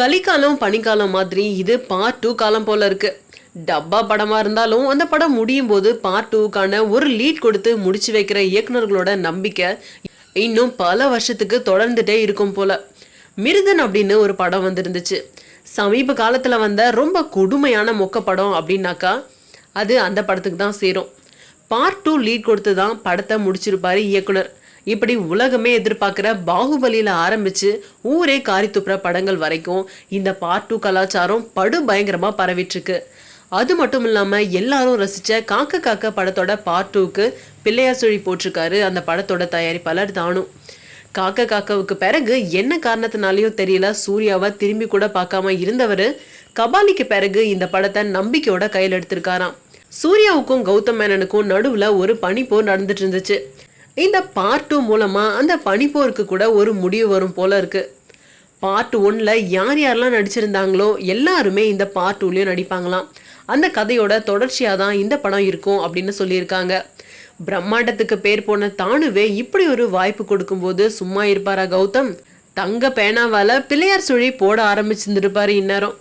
கலிக்காலம் பனிக்காலம் மாதிரி இது பார்ட் டூ காலம் போல இருக்கு. டப்பா படமா இருந்தாலும் அந்த படம் முடியும் போது பார்ட் டூக்கான ஒரு லீட் கொடுத்து முடிச்சு வைக்கிற இயக்குனர்களோட நம்பிக்கை இன்னும் பல வருஷத்துக்கு தொடர்ந்துட்டே இருக்கும் போல. மிருதன் அப்படின்னு ஒரு படம் வந்திருந்துச்சு. சமீப காலத்துல வந்த ரொம்ப கொடுமையான மொக்க படம் அப்படின்னாக்கா அது அந்த படத்துக்கு தான் சேரும். பார்ட் டூ லீட் கொடுத்து தான் படத்தை முடிச்சிருப்பாரு இயக்குனர். இப்படி உலகமே எதிர்பார்க்குற பாகுபலியில ஆரம்பிச்சு ஊரே காரி துப்புற படங்கள் வரைக்கும் இந்த பார்ட் டூ கலாச்சாரம் படு பயங்கரமா பரவிட்டு இருக்கு அது மட்டும் இல்லாம எல்லாரும் ரசிச்ச காக்க காக்க படத்தோட பார்ட் டூக்கு பிள்ளையார் சுழி போட்டிருக்காரு. அந்த படத்தோட தயாரிப்பாளர் தானும் காக்க காக்காவுக்கு பிறகு என்ன காரணத்தினாலையும் தெரியல. சூர்யாவை திரும்பி கூட பார்க்காம இருந்தவர் கபாலிக்கு பிறகு இந்த படத்தை நம்பிக்கையோட கையில் எடுத்திருக்காராம். சூர்யாவுக்கும் கௌதம் மேனனுக்கும் நடுவுல ஒரு பனிப்போர் நடந்துட்டு இருந்துச்சு. இந்த பார்ட் டூ மூலமாக அந்த பனிப்போருக்கு கூட ஒரு முடிவு வரும் போல இருக்குது பார்ட் ஒன்ல யார் யாரெல்லாம் நடிச்சிருந்தாங்களோ எல்லாருமே இந்த பார்ட் டூலையும் நடிப்பாங்களாம். அந்த கதையோட தொடர்ச்சியாக தான் இந்த படம் இருக்கும் அப்படின்னு சொல்லியிருக்காங்க. பிரம்மாண்டத்துக்கு பேர் போன தானுவே இப்படி ஒரு வாய்ப்பு கொடுக்கும்போது சும்மா இருப்பாரா கௌதம்? தங்க பேனாவால் பிள்ளையார் சுழி போட ஆரம்பிச்சிருந்துருப்பாரு இந்நேரம்.